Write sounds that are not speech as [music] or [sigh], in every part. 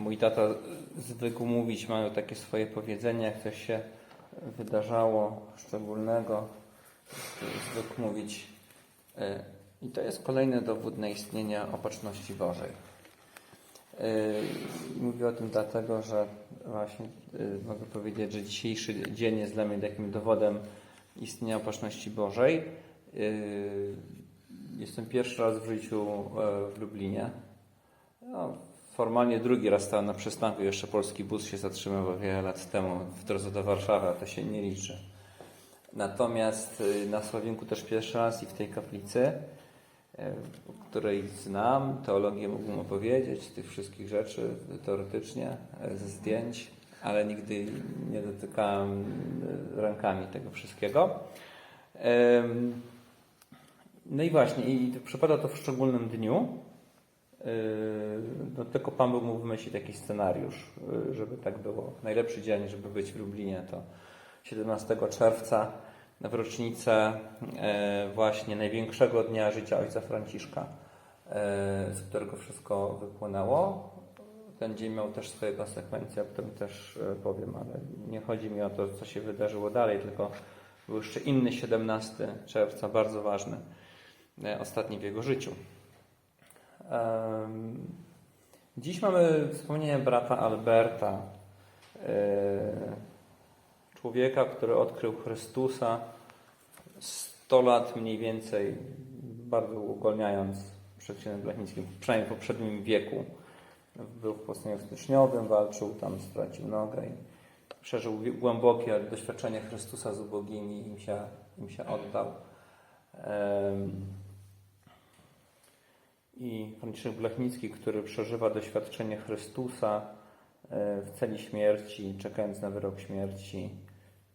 mój tata zwykł mówić, mają takie swoje powiedzenie, jak coś się wydarzało szczególnego, zwykł mówić. e, I to jest kolejny dowód na istnienie opatrzności Bożej. E, Mówię o tym dlatego, że właśnie e, mogę powiedzieć, że dzisiejszy dzień jest dla mnie takim dowodem istnienia opatrzności Bożej. Jestem pierwszy raz w życiu w Lublinie. No, formalnie drugi raz stałem na przystanku, jeszcze polski bus się zatrzymywał wiele lat temu w drodze do Warszawy, a to się nie liczy. Natomiast y, na Sławinku też pierwszy raz i w tej kaplicy, y, której znam, teologię mógłbym opowiedzieć, tych wszystkich rzeczy teoretycznie, y, ze zdjęć, ale nigdy nie dotykałem rękami tego wszystkiego. No i właśnie, i przypada to w szczególnym dniu, No, tylko Pan Bóg mógł wymyślić taki scenariusz, yy, żeby tak było. Najlepszy dzień, żeby być w Lublinie, to 17 czerwca w rocznicę yy, właśnie największego dnia życia ojca Franciszka, yy, z którego wszystko wypłynęło. Ten dzień miał też swoje konsekwencje, o którym też yy, powiem, ale nie chodzi mi o to, co się wydarzyło dalej, tylko był jeszcze inny 17 czerwca, bardzo ważny, yy, ostatni w jego życiu. Dziś mamy wspomnienie brata Alberta, e, człowieka, który odkrył Chrystusa 100 lat mniej więcej, bardzo uogólniając przed księdzem Blachnickim, przynajmniej w poprzednim wieku. Był w powstaniu styczniowym, walczył, tam stracił nogę i przeżył głębokie doświadczenie Chrystusa z ubogimi im się, im się oddał. Em, i Franciszek Blachnicki, który przeżywa doświadczenie Chrystusa e, w celi śmierci, czekając na wyrok śmierci,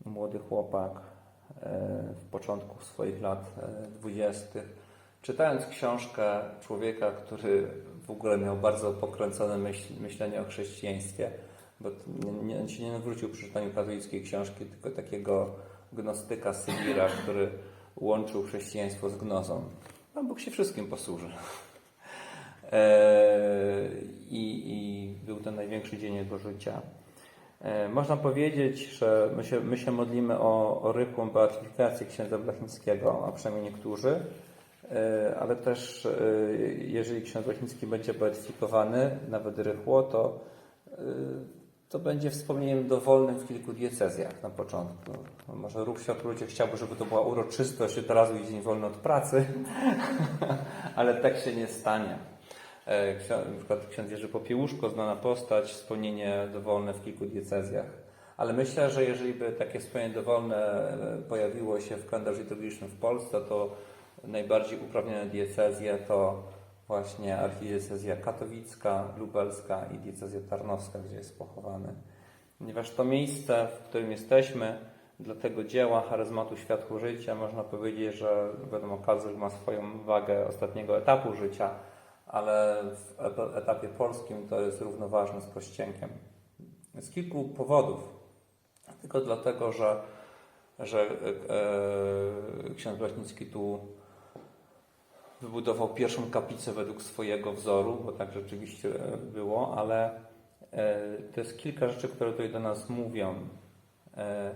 młody chłopak e, w początku swoich lat e, dwudziestych, czytając książkę człowieka, który w ogóle miał bardzo pokręcone myśl, myślenie o chrześcijaństwie, bo nie, on się nie nawrócił przy czytaniu katolickiej książki, tylko takiego gnostyka Sybira, który łączył chrześcijaństwo z gnozą. Pan Bóg się wszystkim posłuży. E, I, I był to największy dzień jego życia. E, Można powiedzieć, że my się, my się modlimy o, o rychłą beatyfikację księdza Blachnickiego, a przynajmniej niektórzy, E, ale też jeżeli ksiądz Blachnicki będzie beatyfikowany, nawet rychło, to, to będzie wspomnieniem dowolnym w kilku diecezjach na początku. Może ruch Światło Ludzie chciałby, żeby to była uroczystość, od razu i dzień wolny od pracy, [laughs] ale tak się nie stanie. E, Na przykład ksiądz Jerzy Popiełuszko, znana postać, wspomnienie dowolne w kilku diecezjach. Ale myślę, że jeżeli by takie wspomnienie dowolne e, pojawiło się w kalendarzu liturgicznym w Polsce, to najbardziej uprawnione diecezje to właśnie archidiecezja katowicka, lubelska i diecezja tarnowska, gdzie jest pochowany. Ponieważ to miejsce, w którym jesteśmy, dla tego dzieła charyzmatu światło życia, można powiedzieć, że wiadomo, każdy ma swoją wagę ostatniego etapu życia, ale w et- etapie polskim to jest równoważne z Kościenkiem. Z kilku powodów. Tylko dlatego, że, że e, ksiądz Blaśnicki tu wybudował pierwszą kaplicę według swojego wzoru, bo tak rzeczywiście było, ale e, to jest kilka rzeczy, które tutaj do nas mówią, e,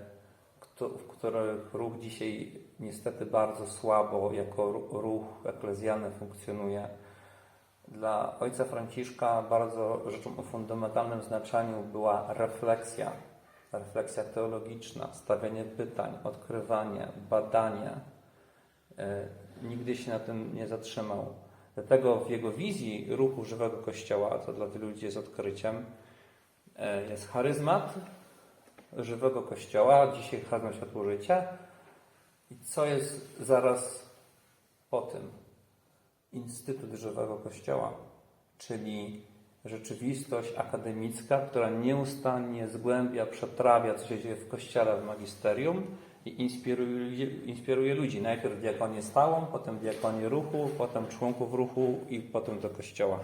kto- w których ruch dzisiaj niestety bardzo słabo jako ru- ruch eklezjalny funkcjonuje. Dla ojca Franciszka bardzo rzeczą o fundamentalnym znaczeniu była refleksja, refleksja teologiczna, stawianie pytań, odkrywanie, badanie. E, Nigdy się na tym nie zatrzymał. Dlatego w jego wizji ruchu żywego Kościoła, to dla wielu ludzi jest odkryciem, e, jest charyzmat żywego Kościoła, dzisiaj charyzmat światło życia. I co jest zaraz po tym? Instytut Żywego Kościoła, czyli rzeczywistość akademicka, która nieustannie zgłębia, przetrawia, co się dzieje w Kościele, w magisterium i inspiruje, inspiruje ludzi. Najpierw diakonię stałą, potem diakonię ruchu, potem członków ruchu i potem do Kościoła.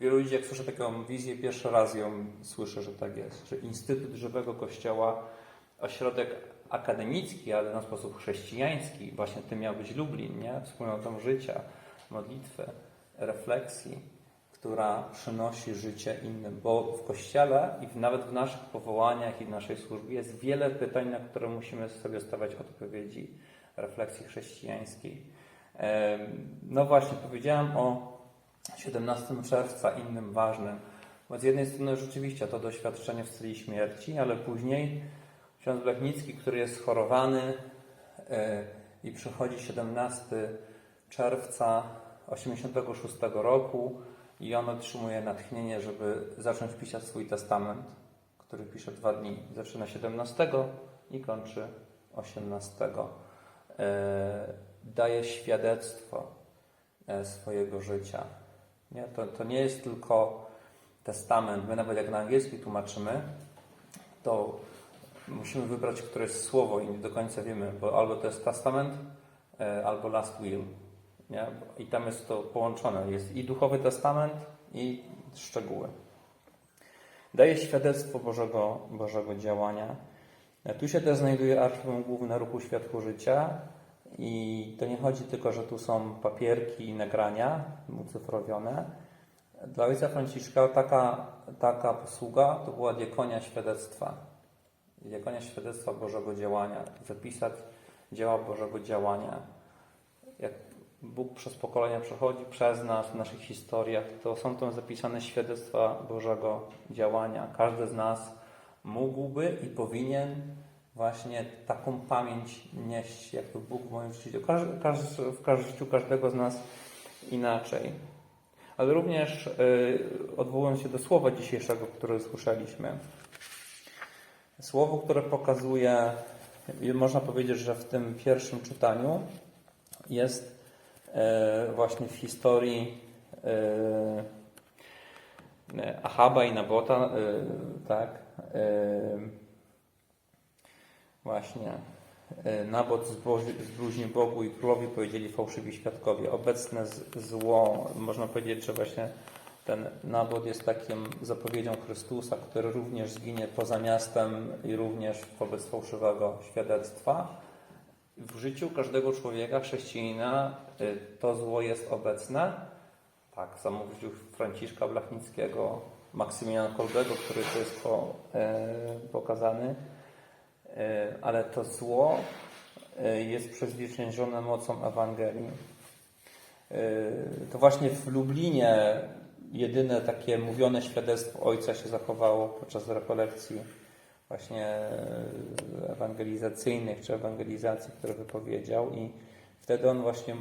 Wielu ludzi, jak słyszę taką wizję, pierwszy raz ją słyszę, że tak jest, że Instytut Żywego Kościoła, ośrodek akademicki, ale na sposób chrześcijański, właśnie tym miał być Lublin, nie? Wspólnotą życia, modlitwy, refleksji, która przynosi życie innym, bo w Kościele i nawet w naszych powołaniach i w naszej służbie jest wiele pytań, na które musimy sobie stawiać odpowiedzi refleksji chrześcijańskiej. No właśnie, powiedziałem o 17 czerwca, innym ważnym, bo z jednej strony rzeczywiście to doświadczenie w celi śmierci, ale później ksiądz Blachnicki, który jest schorowany e, i przychodzi 17 czerwca 86 roku i on otrzymuje natchnienie, żeby zacząć pisać swój testament, który pisze dwa dni. Zaczyna 17 i kończy 18. E, Daje świadectwo e, swojego życia. Nie? To, to nie jest tylko testament. My nawet jak na angielski tłumaczymy, to musimy wybrać któreś słowo i nie do końca wiemy, bo albo to jest testament, e, albo last will. Nie? I tam jest to połączone. Jest i duchowy testament, i szczegóły. Daje świadectwo Bożego, Bożego działania. Tu się też znajduje archiwum główne ruchu Światło Życia. I to nie chodzi tylko, że tu są papierki i nagrania ucyfrowione. Dla ojca Franciszka taka, taka posługa to była diakonia świadectwa. Diakonia świadectwa Bożego działania. Zapisać dzieła Bożego działania. Jak Bóg przez pokolenia przechodzi przez nas w naszych historiach, to są tam zapisane świadectwa Bożego działania. Każdy z nas mógłby i powinien właśnie taką pamięć nieść, jakby Bóg w moim życiu, w każdym życiu każdego z nas inaczej. Ale również y, odwołując się do słowa dzisiejszego, które słyszeliśmy. Słowo, które pokazuje, można powiedzieć, że w tym pierwszym czytaniu jest właśnie w historii e, Ahaba i Nabota, e, tak, e, właśnie e, Nabot zbluźnił Bogu i królowi powiedzieli fałszywi świadkowie. Obecne zło, można powiedzieć, że właśnie ten Nabot jest takim zapowiedzią Chrystusa, który również zginie poza miastem i również wobec fałszywego świadectwa. W życiu każdego człowieka, chrześcijanina, y, to zło jest obecne. Tak, samo w życiu Franciszka Blachnickiego, Maksymiliana Kolbego, który tu jest po, e, pokazany. E, ale to zło e, jest przezwyciężone mocą Ewangelii. To właśnie w Lublinie jedyne takie mówione świadectwo Ojca się zachowało podczas rekolekcji właśnie ewangelizacyjnych czy ewangelizacji, które wypowiedział i wtedy on właśnie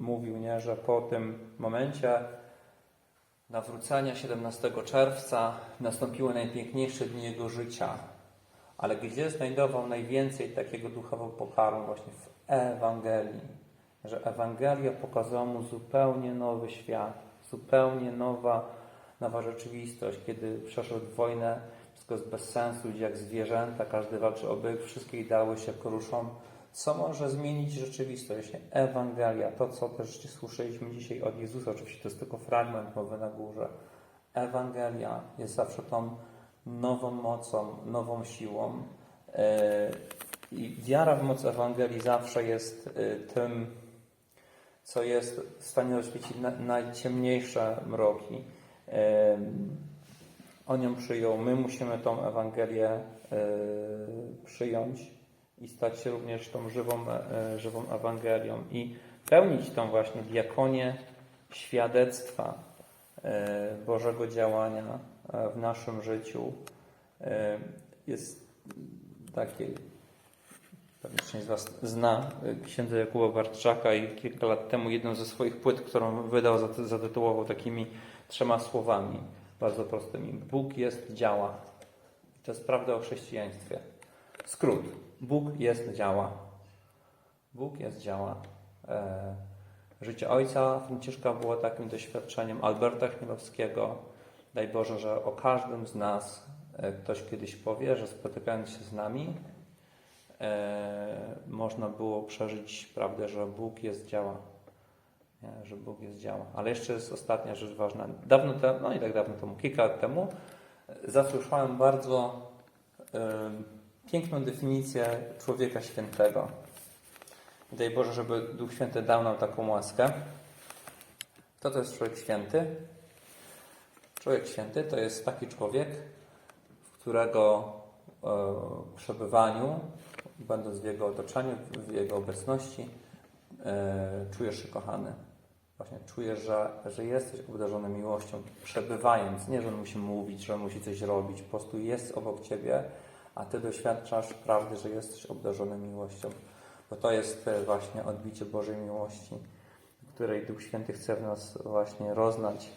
mówił, nie, że po tym momencie nawrócenia 17 czerwca nastąpiły najpiękniejsze dni jego życia. Ale gdzie znajdował najwięcej takiego duchowego pokarmu? Właśnie w Ewangelii. Że Ewangelia pokazała mu zupełnie nowy świat, zupełnie nowa, nowa rzeczywistość. Kiedy przeszedł wojnę, wszystko jest bez sensu, ludzie jak zwierzęta, każdy walczy o byk, wszystkie ideały się kruszą. Co może zmienić rzeczywistość? Ewangelia, to co też słyszeliśmy dzisiaj od Jezusa, oczywiście to jest tylko fragment mowy na górze. Ewangelia jest zawsze tą nową mocą, nową siłą. E, I wiara w moc Ewangelii zawsze jest e, tym, co jest w stanie oświecić na- najciemniejsze mroki. On ją przyjął. My musimy tą Ewangelię e, przyjąć i stać się również tą żywą, e, żywą Ewangelią i pełnić tą właśnie diakonię świadectwa e, Bożego działania w naszym życiu. Jest takie, pewnie część z Was zna księdza Jakuba Bartczaka i kilka lat temu jedną ze swoich płyt, którą wydał, zat- zatytułował takimi trzema słowami, bardzo prostymi. Bóg jest, działa. To jest prawda o chrześcijaństwie. Skrót. Bóg jest, działa. Bóg jest, działa. E, życie ojca Franciszka było takim doświadczeniem Alberta Chmielowskiego. Daj Boże, że o każdym z nas e, ktoś kiedyś powie, że spotykając się z nami, e, można było przeżyć prawdę, że Bóg jest, działa. Nie, że Bóg jest, działa. Ale jeszcze jest ostatnia rzecz ważna. Dawno temu, no i tak dawno temu, kilka lat temu, e, zasłyszałem bardzo e, piękną definicję człowieka świętego. Daj Boże, żeby Duch Święty dał nam taką łaskę. Kto to jest człowiek święty? Człowiek święty to jest taki człowiek, w którego e, przebywaniu, będąc w jego otoczeniu, w jego obecności, e, czujesz się kochany. Właśnie czujesz, że, że jesteś obdarzony miłością, przebywając. Nie, że on musi mówić, że musi coś robić, po prostu jest obok ciebie, a ty doświadczasz prawdy, że jesteś obdarzony miłością. Bo to jest e, właśnie odbicie Bożej miłości, której Duch Święty chce w nas właśnie roznać,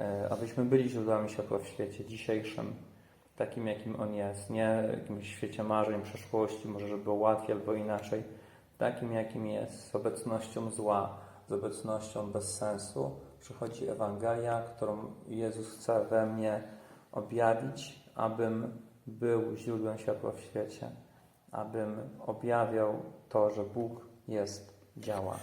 e, abyśmy byli źródłami światła w świecie dzisiejszym, takim jakim on jest. Nie jakimś świecie marzeń, przeszłości, może żeby było łatwiej albo inaczej. Takim jakim jest, z obecnością zła, z obecnością bez sensu. Przychodzi Ewangelia, którą Jezus chce we mnie objawić, abym był źródłem światła w świecie, abym objawiał to, że Bóg jest, działa.